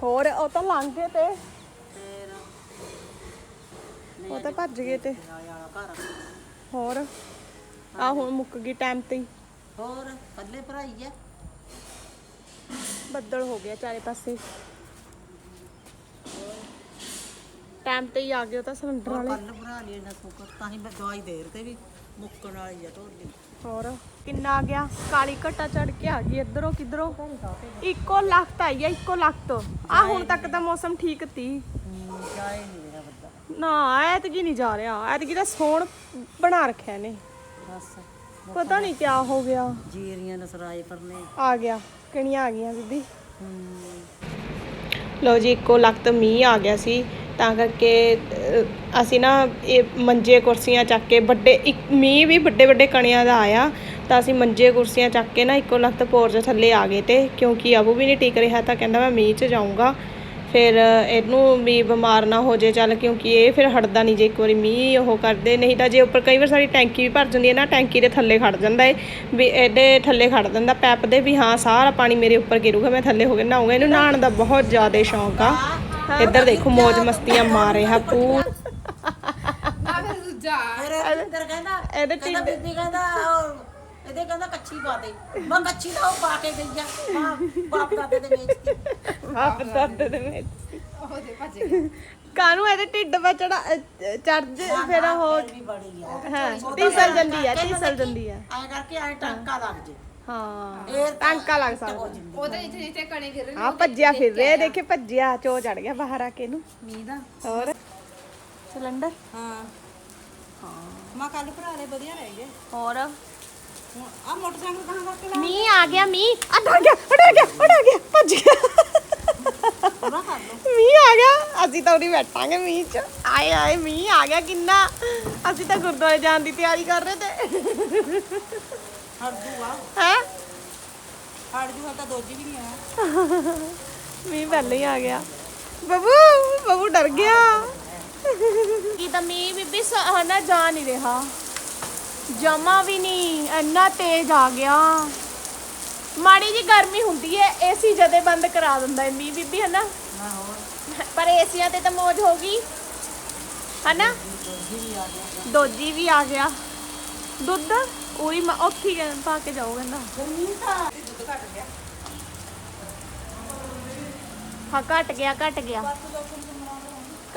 ਹੋਰ ਉਹ ਤਾਂ ਲੰਘ ਗਏ ਤੇ। ਉਹ ਤਾਂ ਭੱਜ ਗਏ ਤੇ। ਹੋਰ? ਆ ਹੁਣ ਮੁੱਕ ਗਈ ਟਾਈਮ ਤੇ ਹੀ। ਹੋਰ ਪੱਲੇ ਭਰਾਈ ਆ। ਬੱਦਲ ਹੋ ਗਿਆ ਚਾਰੇ ਪਾਸੇ। ਟਾਈਮ ਤੇ ਹੀ ਆ ਉਹ ਤਾਂ ਸਿਲੰਡਰ ਵਾਲੇ। ਪੱਲ ਭਰਾ ਲਈ ਨਾ ਕੁੱਕਰ ਤਾਂ ਹੀ ਮੈਂ ਦਵਾਈ ਦੇਰ ਤੇ ਵੀ ਮੁੱਕਣ ਵਾਲੀ ਆ ਢੋਲੀ ਹੋਰ ਕਿੰਨਾ ਆ ਗਿਆ? ਕਾਲੀ ਘਟਾ ਚੜ ਕੇ ਆ ਗਈ ਇਧਰੋਂ ਕਿਧਰੋਂ? ਇੱਕੋ ਲੱਖ ਆਈ ਆ ਇੱਕੋ ਲੱਖ ਆ ਹੁਣ ਤੱਕ ਤਾਂ ਮੌਸਮ ਠੀਕ ਤੀ। ਜਾਏ ਨਹੀਂ ਮੇਰਾ ਬੱਦਾ ਨਾ ਐਤਕੀ ਨਹੀਂ ਜਾ ਰਿਹਾ। ਐਤਕੀ ਤਾਂ ਸੋਹਣ ਬਣਾ ਰੱਖਿਆ ਨੇ ਬਸ। ਪਤਾ ਨਹੀਂ ਕਿਆ ਹੋ ਗਿਆ। ਜੀਰੀਆਂ ਨਸਰਾਏ ਪਰਨੇ। ਆ ਗਿਆ। ਕਿਹੜੀਆਂ ਆ ਗਈਆਂ ਬੀਬੀ? ਲਓ ਜੀ ਇੱਕੋ ਲਖਤ ਮੀਂਹ ਆ ਗਿਆ ਸੀ। ਤਾਂ ਕਰਕੇ ਅਸੀਂ ਨਾ ਇਹ ਮੰਜੇ ਕੁਰਸੀਆਂ ਚੱਕ ਕੇ ਵੱਡੇ ਇੱਕ ਮੀਂਹ ਵੀ ਵੱਡੇ ਵੱਡੇ ਕਣਿਆਂ ਦਾ ਆਇਆ। ਤਾਂ ਅਸੀਂ ਮੰਜੇ ਕੁਰਸੀਆਂ ਚੱਕ ਕੇ ਨਾ ਇੱਕੋ ਲਖਤ ਪੋਰਚ ਥੱਲੇ ਆ ਗਏ ਤੇ ਕਿਉਂਕਿ ਅਬੂ ਵੀ ਨਹੀਂ ਟਿਕ ਰਿਹਾ ਤਾਂ ਕਹਿੰਦਾ ਮੈਂ ਮੀਂਹ 'ਚ ਜਾਊਂਗਾ। ਫਿਰ ਇਹਨੂੰ ਵੀ ਬਿਮਾਰ ਨਾ ਹੋ ਜੇ ਚੱਲ ਕਿਉਂਕਿ ਇਹ ਫਿਰ ਹਟਦਾ ਨਹੀਂ ਜੇ ਇੱਕ ਵਾਰੀ ਮੀਂਹ ਉਹ ਕਰਦੇ ਨਹੀਂ ਤਾਂ ਜੇ ਉੱਪਰ ਕਈ ਵਾਰ ਸਾਡੀ ਟੈਂਕੀ ਵੀ ਭਰ ਜਾਂਦੀ ਹੈ ਨਾ ਟੈਂਕੀ ਦੇ ਥੱਲੇ ਖੜ ਜਾਂਦਾ ਏ ਵੀ ਇਹਦੇ ਥੱਲੇ ਖੜ ਜਾਂਦਾ ਪੈਪ ਦੇ ਵੀ ਹਾਂ ਸਾਰਾ ਪਾਣੀ ਮੇਰੇ ਉੱਪਰ ਗਿਰੂਗਾ ਮੈਂ ਥੱਲੇ ਹੋ ਕੇ ਨਹਾਉਂਗਾ ਇਹਨੂੰ ਨਹਾਉਣ ਦਾ ਬਹੁਤ ਜ਼ਿਆਦਾ ਸ਼ੌਂਕ ਆ। ਇੱਧਰ ਦੇਖੋ ਮौज ਮਸਤੀਆਂ ਮਾਰ ਰਿਹਾ ਪੂਰ ਆ ਫਿਰ ਦੂਜਾ। ਇਹਦੇ ਬੀਬੀ ਕਹਿੰਦਾ ਉਹ ਇਹਦੇ ਕਹਿੰਦਾ ਕੱਚੀ ਪਾ ਦੇ। ਮੈਂ ਕੱਚੀ ਤਾਂ ਉਹ ਪਾ ਕੇ ਗਈ ਆ। ਮਾਂ ਬਾਪ ਦਾਦੇ ਦੇ ਵੇਚਤੀ ਬਾਪ ਦਾਦੇ ਦੇ ਵਿੱਚ ਉਹਦੇ ਭੱਜ ਗਏ ਕਾਨੂੰ ਇਹਦੇ ਢਿੱਡ 'ਤੇ ਚੜਾ ਚੜਜ ਫਿਰ ਉਹ ਵੀ ਬੜੀ ਆ। ਹਾਂ ਟੀਸਲ ਜਾਂਦੀ। ਆ ਟੀਸਲ ਜਾਂਦੀ ਆ। ਐ ਕਰਕੇ ਐ ਟਾਂਕਾ ਲੱਗ ਜੇ। ਹਾਂ ਇਹ ਟਾਂਕਾ ਲੱਗ ਸਕਦਾ। ਉਹਦੇ ਜਿੱਥੇ ਜਿੱਥੇ ਕਣੇ ਗਿਰ ਰਹੇ ਨੇ ਆ ਭੱਜਿਆ ਫਿਰ ਰਿਹਾ ਦੇਖੇ ਭੱਜਿਆ ਚੋ ਚੜ ਗਿਆ ਬਾਹਰ ਆ ਕੇ ਇਹਨੂੰ। ਮੀਂਹ ਦਾ। ਹੋਰ? ਸਿਲੰਡਰ? ਹਾਂ। ਹਾਂ। ਮੈਂ ਕੱਲ ਭਰਾ ਲੈ ਵਧੀਆ ਰਹਿ ਗਏ। ਹੋਰ? ਆ ਮੋਟਰਸਾਈਕਲ ਕਹਾਂ ਕਰਕੇ ਲਾ ਮੀਂਹ ਆ ਗਿਆ ਮੀਂਹ। ਅੜ ਗਿਆ ਅੜ ਗਿਆ ਅੜ ਗਿਆ ਭੱਜ ਗਿਆ। ਪੂਰਾ ਕਰ ਲਓ। ਮੀਂਹ ਆ ਗਿਆ। ਅਸੀਂ ਤਾਂ ਉਰੀ ਬੈਠਾਂਗੇ ਮੀਂਹ 'ਚ। ਆਏ ਆਏ ਮੀਂਹ ਆ ਗਿਆ ਕਿੰਨਾ। ਅਸੀਂ ਤਾਂ ਗੁਰਦੁਆਰੇ ਜਾਣ ਦੀ ਤਿਆਰੀ ਕਰ ਰਹੇ ਤੇ। ਹਟ ਜੂਗਾ। ਹੈ? ਹਟ ਜੂਗਾ ਤਾਂ ਦੋਜੀ ਵੀ ਨਹੀਂ ਆਇਆ। ਮੀਂਹ ਪਹਿਲਾਂ ਹੀ ਆ ਗਿਆ। ਬਬੂ ਬਬੂ ਡਰ ਗਿਆ। ਕੀ ਤਾਂ ਮੀਂਹ ਬੀਬੀ ਹਨਾ ਜਾ ਨਹੀਂ ਰਿਹਾ। ਜਮਾ ਵੀ ਨਹੀਂ ਇੰਨਾ ਤੇਜ਼ ਆ ਗਿਆ। ਮਾੜੀ ਜੀ ਗਰਮੀ ਹੁੰਦੀ ਹੈ ਏਸੀ ਜਦੇ ਬੰਦ ਕਰਾ ਦਿੰਦਾ ਹੈ ਮੀਂਹ ਬੀਬੀ ਹਨਾ? ਨਾ ਹੋਰ। ਪਰ ਏਸੀਆਂ ਤੇ ਤਾਂ ਮੌਜ ਹੋ ਗਈ ਹਨਾ? ਦੋਜੀ ਵੀ ਆ ਗਿਆ। ਦੁੱਧ ਉਹੀ ਮ- ਉੱਥੇ ਹੀ ਪਾ ਕੇ ਜਾਓ ਕਹਿੰਦਾ। ਹਾਂ ਘਟ ਗਿਆ ਘਟ ਗਿਆ।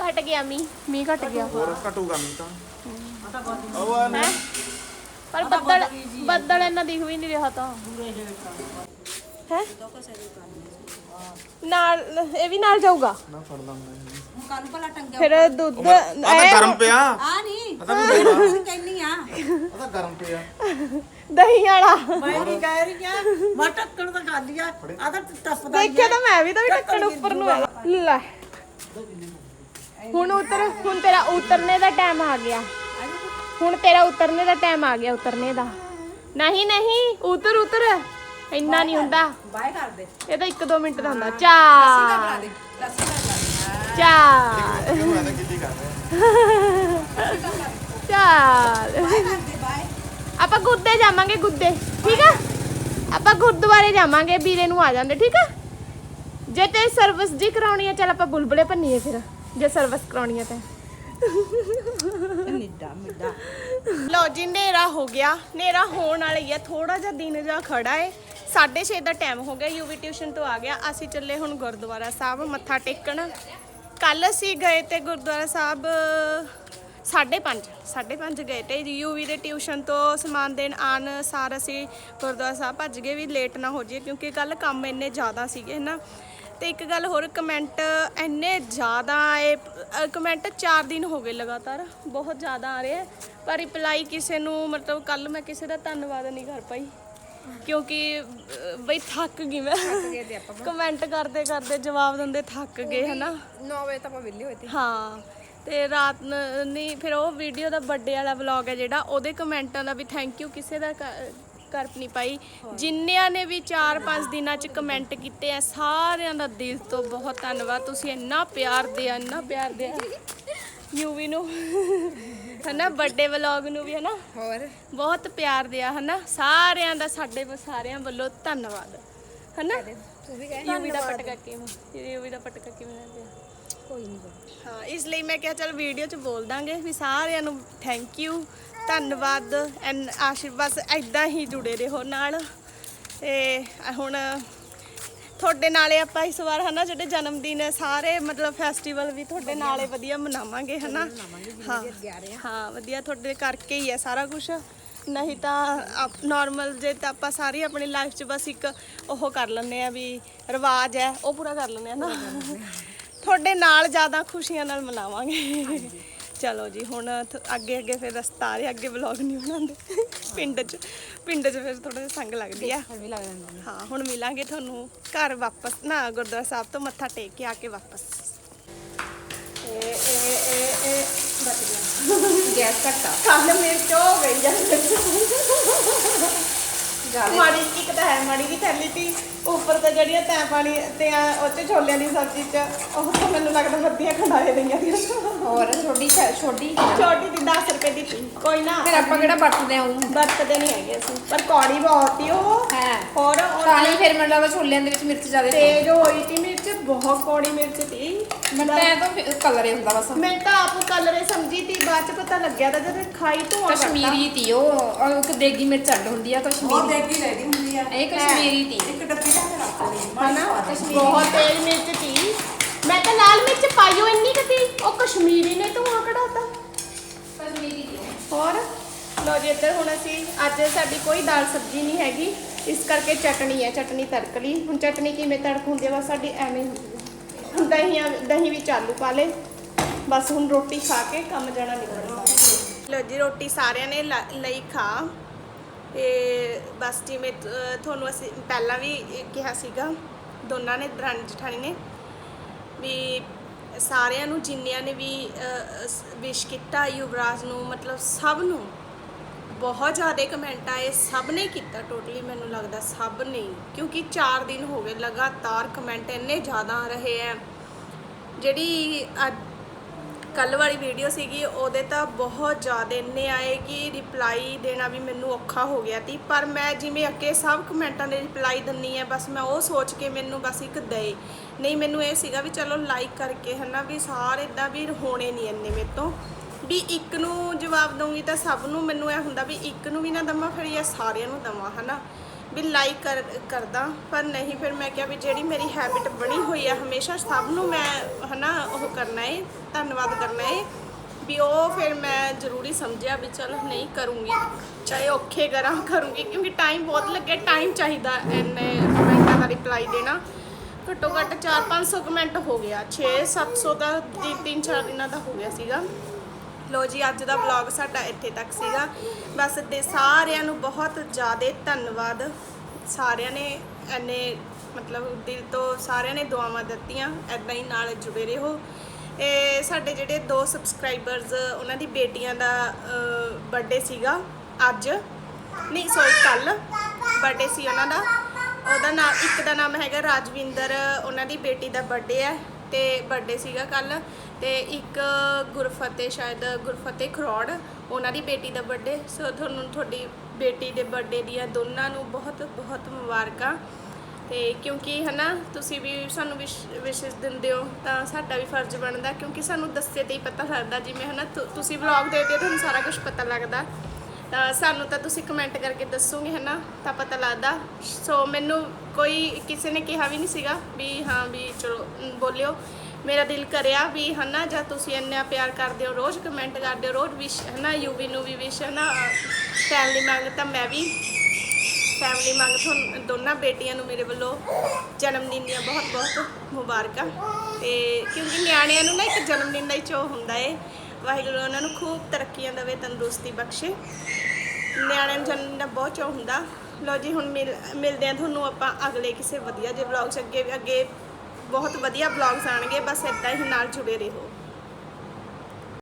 ਘਟ ਗਿਆ ਮੀ ਮੀ ਘਟ ਗਿਆ। ਹੋਰ ਘਟੂਗਾ ਮੀਂਹ ਤਾਂ। ਉਹ ਆ ਪਰ ਬੱਦਲ ਬੱਦਲ ਇਹਨਾਂ ਦਿਖ ਵੀ ਨਹੀਂ ਰਿਹਾ ਤਾਂ। ਹੈ? ਨਾਲ ਇਹ ਵੀ ਨਾਲ ਜਾਊਗਾ? ਨਾ ਫੜ ਲਾਂ ਮੈਂ ਹੁਣ ਕੱਲ ਭਲਾ ਟੰਗਿਆ ਫਿਰ ਦੁੱਧ ਆ ਤਾਂ ਗਰਮ ਪਿਆ। ਆ ਨਹੀਂ ਆ ਤਾਂ ਵੀ ਹੋਰ ਆ ਕਹਿੰਨੀ ਆ। ਆ ਤਾਂ ਗਰਮ ਪਿਆ। ਦਹੀਂ ਵਾਲਾ। ਮੈਂ ਨਹੀਂ ਕਹਿ ਰਹੀ ਆ ਮੈਂ ਟੱਕਣ ਤਾਂ ਖਾ ਲਿਆ ਆ ਤਾਂ ਟੱਪਦਾ ਦੇਖਿਆ ਤਾਂ ਮੈਂ ਵੀ ਤਾਂ ਵੀ ਢੱਕਣ ਉੱਪਰ ਨੂੰ ਲੈ। ਹੁਣ ਉਤਰ ਹੁਣ ਤੇਰਾ ਉਤਰਨੇ ਦਾ ਟਾਈਮ ਆ ਗਿਆ। ਹੁਣ ਤੇਰਾ ਉਤਰਨੇ ਦਾ ਟਾਈਮ ਆ ਗਿਆ ਉਤਰਨੇ ਦਾ। ਨਹੀਂ ਨਹੀਂ ਉਤਰ ਉਤਰ। ਇੰਨਾ ਨਹੀਂ ਹੁੰਦਾ। ਬਾਏ ਕਰ ਦੇ। ਇਹ ਤਾਂ 1-2 ਮਿੰਟ ਦਾ ਹੁੰਦਾ। ਕਰ ਰਿਹਾ ਚਾਰ ਆਪਾਂ ਗੁੱਦੇ ਜਾਵਾਂਗੇ ਗੁੱਦੇ। ਠੀਕ ਆ? ਆਪਾਂ ਗੁਰਦੁਆਰੇ ਜਾਵਾਂਗੇ ਵੀਰੇ ਨੂੰ ਆ ਜਾਂਦੇ ਠੀਕ ਆ? ਜੇ ਤੇ ਸਰਵਿਸ ਜੀ ਕਰਾਉਣੀ ਆ ਚਲ ਆਪਾਂ ਬੁਲਬੁਲੇ ਭੰਨੀਏ ਫਿਰ ਜੇ ਸਰਵਿਸ ਕਰਾਉਣੀ ਆ ਤਾਂ। ਨਿੱਡਾ, ਮਿੱਡਾ। ਲਓ ਜੀ, ਹਨੇਰਾ ਹੋ ਗਿਆ। ਹਨੇਰਾ ਹੋਣ ਵਾਲਾ ਹੀ ਆ। ਥੋੜਾ ਜਿਹਾ ਦਿਨ ਜਿਹਾ ਖੜਾ ਏ। 6:30 ਦਾ ਟਾਈਮ ਹੋ ਗਿਆ। ਯੂਵੀ ਟਿਊਸ਼ਨ ਤੋਂ ਆ ਗਿਆ। ਅਸੀਂ ਚੱਲੇ ਹੁਣ ਗੁਰਦੁਆਰਾ ਸਾਹਿਬ, ਮੱਥਾ ਟੇਕਣ। ਕੱਲ ਅਸੀਂ ਗਏ ਤੇ ਗੁਰਦੁਆਰਾ ਸਾਹਿਬ 5:30 5:30 ਗਏ ਤੇ ਯੂਵੀ ਦੇ ਟਿਊਸ਼ਨ ਤੋਂ ਸਮਾਨ ਦੇਣ ਆਣ ਸਾਰ ਅਸੀਂ ਗੁਰਦੁਆਰਾ ਸਾਹਿਬ ਭੱਜ ਗਏ। ਵੀ ਲੇਟ ਨਾ ਹੋ ਜਾਈਏ, ਕਿਉਂਕਿ ਕੱਲ ਕੰਮ ਇੰਨੇ ਜ਼ਿਆਦਾ ਸੀਗੇ ਨਾ ਤੇ ਇੱਕ ਗੱਲ ਹੋਰ ਕਮੈਂਟ ਇੰਨੇ ਜ਼ਿਆਦਾ ਆਏ ਕਮੈਂਟ 4 ਦਿਨ ਹੋ ਗਏ ਲਗਾਤਾਰ ਬਹੁਤ ਜ਼ਿਆਦਾ ਆ ਰਹੇ ਪਰ ਰਿਪਲਾਈ ਕਿਸੇ ਨੂੰ ਮਤਲਬ ਕੱਲ ਮੈਂ ਕਿਸੇ ਦਾ ਧੰਨਵਾਦ ਨਹੀਂ ਕਰ ਪਾਈ ਕਿਉਂਕਿ ਬਈ ਥੱਕ ਗਈ ਮੈਂ। ਕਮੈਂਟ ਕਰਦੇ ਕਰਦੇ ਜਵਾਬ ਦਿੰਦੇ ਥੱਕ ਗਏ ਹਨਾ? 9 ਵਜੇ ਤਾਂ ਆਪਾਂ ਵਿਹਲੇ ਹੋਏ ਤੇ। ਹਾਂ ਤੇ ਰਾਤ ਨ- ਨਹੀਂ ਫਿਰ ਉਹ ਵੀਡੀਓ ਦਾ ਬਰਥਡੇ ਵਾਲਾ ਵਲੌਗ ਹੈ ਜਿਹੜਾ ਉਹਦੇ ਕਮੈਂਟਾਂ ਦਾ ਵੀ ਥੈਂਕ ਯੂ ਕਿਸੇ ਦਾ ਕਰ ਨਹੀਂ ਪਾਈ। ਜਿੰਨਿਆਂ ਨੇ ਵੀ 4-5 ਦਿਨਾਂ ਚ ਕਮੈਂਟ ਕੀਤੇ ਆ ਸਾਰਿਆਂ ਦਾ ਦਿਲ ਤੋਂ ਬਹੁਤ ਧੰਨਵਾਦ। ਤੁਸੀਂ ਇੰਨਾ ਪਿਆਰ ਦਿਆ ਇੰਨਾ ਪਿਆਰ ਦਿਆ। ਯੂਵੀ ਨੂੰ ਹਨਾ ਬਰਥਡੇ ਵਲੌਗ ਨੂੰ ਵੀ ਹਨਾ। ਹੋਰ? ਬਹੁਤ ਪਿਆਰ ਦਿਆ ਹਨਾ। ਸਾਰਿਆਂ ਦਾ ਸਾਡੇ ਸਾਰਿਆਂ ਵੱਲੋਂ ਧੰਨਵਾਦ ਹਨਾ। ਤੂੰ ਵੀ ਕਹੇ ਯੂਵੀ ਦਾ ਪਟਕਾ ਕਿਵੇਂ ਯੂਵੀ ਦਾ ਪਟਕਾ ਕਿਵੇਂ ਲੱਗਿਆ ਕੋਈ ਨਹੀਂ। ਹਾਂ ਇਸ ਲਈ ਮੈਂ ਕਿਹਾ ਚਲ ਵੀਡੀਓ 'ਚ ਬੋਲ ਦਾਂਗੇ ਵੀ ਸਾਰਿਆਂ ਨੂੰ ਥੈਂਕ ਯੂ ਧੰਨਵਾਦ ਐਨ ਆਸ਼ੀਰਵਾਦ ਐਦਾਂ ਹੀ ਜੁੜੇ ਰਹੋ ਨਾਲ। ਤੇ ਹੁਣ ਤੁਹਾਡੇ ਨਾਲੇ ਆਪਾਂ ਇਸ ਵਾਰ ਹਨਾ ਜਿਹੜੇ ਜਨਮ ਦਿਨ ਹੈ ਸਾਰੇ ਮਤਲਬ ਫੈਸਟੀਵਲ ਵੀ ਤੁਹਾਡੇ ਨਾਲੇ ਵਧੀਆ ਮਨਾਵਾਂਗੇ ਹਨਾ? ਹਾਂ। ਹਾਂ ਵਧੀਆ ਤੁਹਾਡੇ ਕਰਕੇ ਹੀ ਹੈ ਸਾਰਾ ਕੁਝ ਨਹੀਂ ਤਾਂ ਨਾਰਮਲ ਜੇ ਤਾਂ ਆਪਾਂ ਸਾਰੀ ਆਪਣੀ ਲਾਈਫ 'ਚ ਬਸ ਇੱਕ ਉਹ ਕਰ ਲੈਂਦੇ ਆ ਵੀ ਰਿਵਾਜ ਹੈ ਉਹ ਪੂਰਾ ਕਰ ਲੈਂਦੇ ਆ ਨਾ। ਤੁਹਾਡੇ ਨਾਲ ਜ਼ਿਆਦਾ ਖੁਸ਼ੀਆਂ ਨਾਲ ਮਨਾਵਾਂਗੇ। ਚਲੋ ਜੀ ਹੁਣ ਥ- ਅੱਗੇ ਅੱਗੇ ਫਿਰ ਰਸਤਾ ਆ ਰਿਹਾ ਅੱਗੇ ਵਲੌਗ ਨਹੀਂ ਬਣਾਉਂਦੇ। ਪਿੰਡ 'ਚ ਪਿੰਡ 'ਚ ਫਿਰ ਥੋੜਾ ਜਿਹਾ ਸੰਗ ਲੱਗਦੀ ਆ। ਵੀ ਲੱਗ ਜਾਂਦੀ ਹਾਂ ਹੁਣ ਮਿਲਾਂਗੇ ਤੁਹਾਨੂੰ ਘਰ ਵਾਪਸ ਨਾ ਗੁਰਦੁਆਰਾ ਸਾਹਿਬ ਤੋਂ ਮੱਥਾ ਟੇਕ ਕੇ ਆ ਕੇ ਵਾਪਸ। ਇਹ ਇਹ ਇਹ ਇਹ ਬਚ ਗਿਆ। ਗੈਸ ਘੱਟਾ ਕਾਲ ਮਿਰਚ ਹੋ ਗਈ ਜਾਂ ਮਾੜੀ ਇੱਕ ਤਾਂ ਹੈ ਮਾੜੀ ਦੀ ਥੈਲੀ ਤੀ। ਉੱਪਰ ਤੇ ਜਿਹੜੀਆਂ ਤੈਂ ਪਾਣੀ ਤੇ ਆ ਉਹ ਚ ਛੋਲਿਆਂ ਦੀ ਸਬਜ਼ੀ ਚ ਉਹ ਤਾਂ ਮੈਨੂੰ ਲੱਗਦਾ ਵੱਧੀਆਂ ਖੰਡਾਏ ਦਈਆਂ ਦੀਆਂ। ਹੋਰ ਛੋਟੀ ਛ- ਛੋਟੀ। ਛੋਟੀ ਦੀ 10 ਰੁਪਏ ਦੀ ਤੀ ਕੋਈ ਨਾ। ਫਿਰ ਆਪਾਂ ਕਿਹੜਾ ਵਰਤਦੇ ਆਉਂ ਵਰਤਦੇ ਨਹੀਂ ਹੈਗੇ ਅਸੀਂ। ਪਰ ਕੌੜੀ ਬਹੁਤ ਹੀ ਉਹ। ਹੈ। ਹੋਰ ਤਾਂ ਹੀ ਫਿਰ ਮੈਨੂੰ ਲੱਗਦਾ ਛੋਲਿਆਂ ਦੇ ਵਿੱਚ ਮਿਰਚ ਜ਼ਿਆਦਾ ਤੇਜ਼ ਹੋਈ ਤੀ ਮਿਰਚ ਬਹੁਤ ਕੌੜੀ ਮਿਰਚ ਤੀ। ਮੈਨੂੰ ਤਾਂ ਇਹ ਤਾਂ ਕਲਰ ਹੀ ਹੁੰਦਾ ਬਸ। ਮੈਂ ਤਾਂ ਆਪ ਕਲਰੇ ਸਮਝੀ ਤੀ ਬਾਅਦ ਚ ਪਤਾ ਲੱਗਿਆ ਤਾਂ ਜਦੋਂ ਖਾਈ ਧੂਆ ਕਸ਼ਮੀਰੀ ਤੀ ਉਹ। ਇੱਕ ਦੇਗੀ ਮਿਰਚ ਅੱਡ ਹੁੰਦੀ ਆ ਉਹ ਕਸ਼ਮੀਰੀ। ਦੇਗੀ ਲੈਦੀ ਹੁੰਦੀ ਆ। ਇਹ ਕਸ਼ਮੀਰੀ ਤੀ। ਇੱਕ ਡੱਬੀ ਹਨਾ? ਬਹੁਤ ਤੇਜ਼ ਮਿਰਚ ਤੀ। ਮੈਂ ਤਾਂ ਲਾਲ ਮਿਰਚ ਪਾਈਓ ਇੰਨੀ ਕਤੀ ਉਹ ਕਸ਼ਮੀਰੀ ਨੇ ਧੂਆ ਕਢਾਤਾ। ਕਸ਼ਮੀਰੀ ਹੋਰ? ਲੋ ਜੀ ਇੱਧਰ ਹੁਣ ਅਸੀਂ ਅੱਜ ਸਾਡੀ ਕੋਈ ਦਾਲ ਸਬਜ਼ੀ ਨਹੀਂ ਹੈਗੀ। ਇਸ ਕਰਕੇ ਚਟਣੀ ਹੈ ਚਟਣੀ ਤੜਕ ਲਈ। ਹੁਣ ਚਟਣੀ ਕਿਵੇਂ ਤੜਕ ਹੁੰਦੀ ਹੈ ਬਸ ਸਾਡੀ ਐਵੇਂ ਹੁੰਦੀ ਹੈ। ਦਹੀਂ ਦਹੀਂ ਵਿੱਚ ਆਲੂ ਪਾ ਲੇ ਬਸ ਹੁਣ ਰੋਟੀ ਖਾ ਕੇ ਕੰਮ ਜਾਣਾ ਨਿਕਲਦਾ ਲੋ ਜੀ ਰੋਟੀ ਸਾਰਿਆਂ ਨੇ ਲਈ ਖਾ। ਤੇ ਬਸ ਜਿਵੇਂ ਤੁਹਾਨੂੰ ਅਸੀਂ ਪਹਿਲਾਂ ਵੀ ਕਿਹਾ ਸੀਗਾ, ਦੋਨਾਂ ਨੇ ਦਰਾਣੀ ਜਠਾਣੀ ਨੇ, ਵੀ ਸਾਰਿਆਂ ਨੂੰ ਜਿੰਨਿਆਂ ਨੇ ਵੀ ਵਿਸ਼ ਕੀਤਾ ਯੁਵਰਾਜ ਨੂੰ, ਮਤਲਬ ਸਭ ਨੂੰ ਬਹੁਤ ਜ਼ਿਆਦਾ ਕਮੈਂਟ ਆਏ, ਸਭ ਨੇ ਕੀਤਾ ਟੋਟਲੀ ਮੈਨੂੰ ਲੱਗਦਾ ਸਭ ਨੇ ਕਿਉਂਕਿ 4 ਦਿਨ ਹੋ ਗਏ ਲਗਾਤਾਰ ਕਮੈਂਟ ਇੰਨੇ ਜ਼ਿਆਦਾ ਆ ਰਹੇ ਆ ਜਿਹੜੀ ਕੱਲ ਵਾਲੀ ਵੀਡੀਓ ਸੀਗੀ, ਉਹਦੇ ਤਾਂ ਬਹੁਤ ਜ਼ਿਆਦਾ ਇੰਨੇ ਆਏ ਕਿ ਰਿਪਲਾਈ ਦੇਣਾ ਵੀ ਮੈਨੂੰ ਔਖਾ ਹੋ ਗਿਆ ਸੀ। ਪਰ ਮੈਂ ਜਿਵੇਂ ਅੱਗੇ ਸਭ ਕਮੈਂਟਾਂ ਦੇ ਰਿਪਲਾਈ ਦਿੰਨੀ ਹੈ ਬਸ ਮੈਂ ਉਹ ਸੋਚ ਕੇ ਮੈਨੂੰ ਬਸ ਇੱਕ ਦੇ ਨਹੀਂ, ਮੈਨੂੰ ਇਹ ਸੀਗਾ ਵੀ ਚਲੋ ਲਾਈਕ ਕਰਕੇ ਹਨਾ ਵੀ ਸਾਰੇ ਇਦਾਂ ਵੀ ਹੋਣੇ ਨਹੀਂ ਇੰਨੇ ਮੇਰੇ ਤੋਂ। ਵੀ ਇੱਕ ਨੂੰ ਜਵਾਬ ਦਊਂਗੀ ਤਾਂ ਸਭ ਨੂੰ ਮੈਨੂੰ ਇਹ ਹੁੰਦਾ ਵੀ ਇੱਕ ਨੂੰ ਵੀ ਨਾ ਦਵਾਂ, ਫਿਰ ਇਹ ਸਾਰਿਆਂ ਨੂੰ ਦਵਾਂ, ਹਨਾ। ਵੀ ਲਾਈਕ ਕਰ, ਕਰਦਾ, ਪਰ ਨਹੀਂ, ਫਿਰ ਮੈਂ ਕਿਹਾ ਵੀ ਜਿਹੜੀ ਮੇਰੀ ਹੈਬਿਟ ਬਣੀ ਹੋਈ ਹੈ ਹਮੇਸ਼ਾ ਸਭ ਨੂੰ ਮੈਂ ਹਨਾ ਉਹ ਕਰਨਾ ਏ, ਧੰਨਵਾਦ ਕਰਨਾ ਏ, ਵੀ ਉਹ ਫਿਰ ਮੈਂ ਜ਼ਰੂਰੀ ਸਮਝਿਆ ਵੀ ਚਲ ਨਹੀਂ ਕਰੂੰਗੀ, ਚਾਹੇ ਔਖੇ ਕਰਾਂ, ਕਰੂੰਗੀ, ਕਿਉਂਕਿ ਟਾਈਮ ਬਹੁਤ ਲੱਗਿਆ ਟਾਈਮ ਚਾਹੀਦਾ ਇੰਨੇ ਕਮੈਂਟਾਂ ਦਾ ਰਿਪਲਾਈ ਦੇਣਾ। ਘੱਟੋ ਘੱਟ 4-500 ਕਮੈਂਟ ਹੋ ਗਿਆ 6-700 ਦਾ 3-4 ਦਿਨਾਂ ਦਾ ਹੋ ਗਿਆ ਸੀਗਾ। ਲੋ ਜੀ, ਅੱਜ ਦਾ ਵਲੌਗ ਸਾਡਾ ਇੱਥੇ ਤੱਕ ਸੀਗਾ। ਬਸ ਤੇ ਸਾਰਿਆਂ ਨੂੰ ਬਹੁਤ ਜ਼ਿਆਦਾ ਧੰਨਵਾਦ। ਸਾਰਿਆਂ ਨੇ ਐਨੇ ਮਤਲਬ ਦਿਲ ਤੋਂ ਸਾਰਿਆਂ ਨੇ ਦੁਆਵਾਂ ਦਿੱਤੀਆਂ ਐਦਾਂ ਹੀ ਨਾਲ ਜੁੜੇ ਰਹੋ। ਇਹ ਸਾਡੇ ਜਿਹੜੇ ਦੋ ਸਬਸਕ੍ਰਾਈਬਰਸ ਉਹਨਾਂ ਦੀ ਬੇਟੀਆਂ ਦਾ ਬਰਥਡੇ ਸੀਗਾ ਅੱਜ। ਨਹੀਂ ਸੌਰੀ ਕੱਲ ਬਰਥਡੇ ਸੀ ਉਹਨਾਂ ਦਾ। ਉਹਦਾ ਨਾਮ ਇੱਕ ਦਾ ਨਾਮ ਹੈਗਾ ਰਾਜਵਿੰਦਰ, ਉਹਨਾਂ ਦੀ ਬੇਟੀ ਦਾ ਬਰਥਡੇ ਹੈ। ਤੇ ਬਰਥਡੇ ਸੀਗਾ ਕੱਲ ਤੇ ਇੱਕ ਗੁਰਫਤਿਹ ਸ਼ਾਇਦ ਗੁਰਫਤਿਹ ਖਰੋੜ, ਉਹਨਾਂ ਦੀ ਬੇਟੀ ਦਾ ਬਰਥਡੇ ਸੋ ਤੁਹਾਨੂੰ ਤੁਹਾਡੀ ਬੇਟੀ ਦੇ ਬਰਥਡੇ ਦੀਆਂ ਦੋਨਾਂ ਨੂੰ ਬਹੁਤ ਬਹੁਤ ਮੁਬਾਰਕਾਂ। ਤੇ ਕਿਉਂਕਿ ਹਨਾ, ਤੁਸੀਂ ਵੀ ਸਾਨੂੰ ਵਿਸ਼ੇਸ ਦਿੰਦੇ ਹੋ, ਤਾਂ ਸਾਡਾ ਵੀ ਫਰਜ਼ ਬਣਦਾ, ਕਿਉਂਕਿ ਸਾਨੂੰ ਦੱਸੇ ਤੇ ਹੀ ਪਤਾ ਲੱਗਦਾ, ਜਿਵੇਂ ਹਨਾ, ਤੁ- ਤੁਸੀਂ ਵਲੌਗ ਦੇਖਦੇ ਹੋ, ਤੁਹਾਨੂੰ ਸਾਰਾ ਕੁਝ ਪਤਾ ਲੱਗਦਾ। ਤਾਂ ਸਾਨੂੰ ਤਾਂ ਤੁਸੀਂ ਕਮੈਂਟ ਕਰਕੇ ਦੱਸੋਗੇ, ਹਨਾ? ਤਾਂ ਪਤਾ ਲੱਗਦਾ। ਸੋ ਮੈਨੂੰ ਕੋਈ ਕਿਸੇ ਨੇ ਕਿਹਾ ਵੀ ਨਹੀਂ ਸੀਗਾ ਵੀ ਹਾਂ ਵੀ ਚਲੋ ਬੋਲਿਓ। ਮੇਰਾ ਦਿਲ ਕਰਿਆ ਵੀ, ਹਨਾ, ਜਾਂ ਤੁਸੀਂ ਇੰਨਾ ਪਿਆਰ ਕਰਦੇ ਹੋ, ਰੋਜ਼ ਕਮੈਂਟ ਕਰਦੇ ਹੋ, ਰੋਜ਼ ਵਿਸ਼ ਹਨਾ, ਯੂਵੀ ਨੂੰ ਵੀ ਵਿਸ਼ ਹਨਾ। ਫੈਮਿਲੀ ਮੰਗ ਤਾਂ ਮੈਂ ਵੀ। ਫੈਮਿਲੀ ਮੰਗ ਤੁਹਾਨੂੰ, ਦੋਨਾਂ ਬੇਟੀਆਂ ਨੂੰ ਮੇਰੇ ਵੱਲੋਂ ਜਨਮ ਦਿਨ ਦੀਆਂ ਬਹੁਤ ਬਹੁਤ ਮੁਬਾਰਕਾਂ। ਤੇ ਕਿਉਂਕਿ ਨਿਆਣਿਆਂ ਨੂੰ ਨਾ ਇੱਕ ਜਨਮ ਦਿਨ ਦਾ ਹੀ ਚੋ ਹੁੰਦਾ ਏ। ਵਾਹਿਗੁਰੂ ਉਹਨਾਂ ਨੂੰ ਖੂਬ ਤਰੱਕੀਆਂ ਦੇਵੇ, ਤੰਦਰੁਸਤੀ ਬਖਸ਼ੇ। ਨਿਆਣਿਆਂ ਨੂੰ ਜਨਮ ਦਾ ਬਹੁਤ ਚਾਅ ਹੁੰਦਾ। ਲਓ ਜੀ, ਹੁਣ ਮਿਲ, ਮਿਲਦੇ ਆ ਤੁਹਾਨੂੰ ਆਪਾਂ ਅਗਲੇ ਕਿਸੇ ਵਧੀਆ ਜਿਹੇ ਵਲੌਗ ਅੱਗੇ ਅੱਗੇ ਬਹੁਤ ਵਧੀਆ ਵਲੌਗਸ ਆਣਗੇ ਬਸ ਇਦਾਂ ਹੀ ਨਾਲ ਜੁੜੇ ਰਹੋ।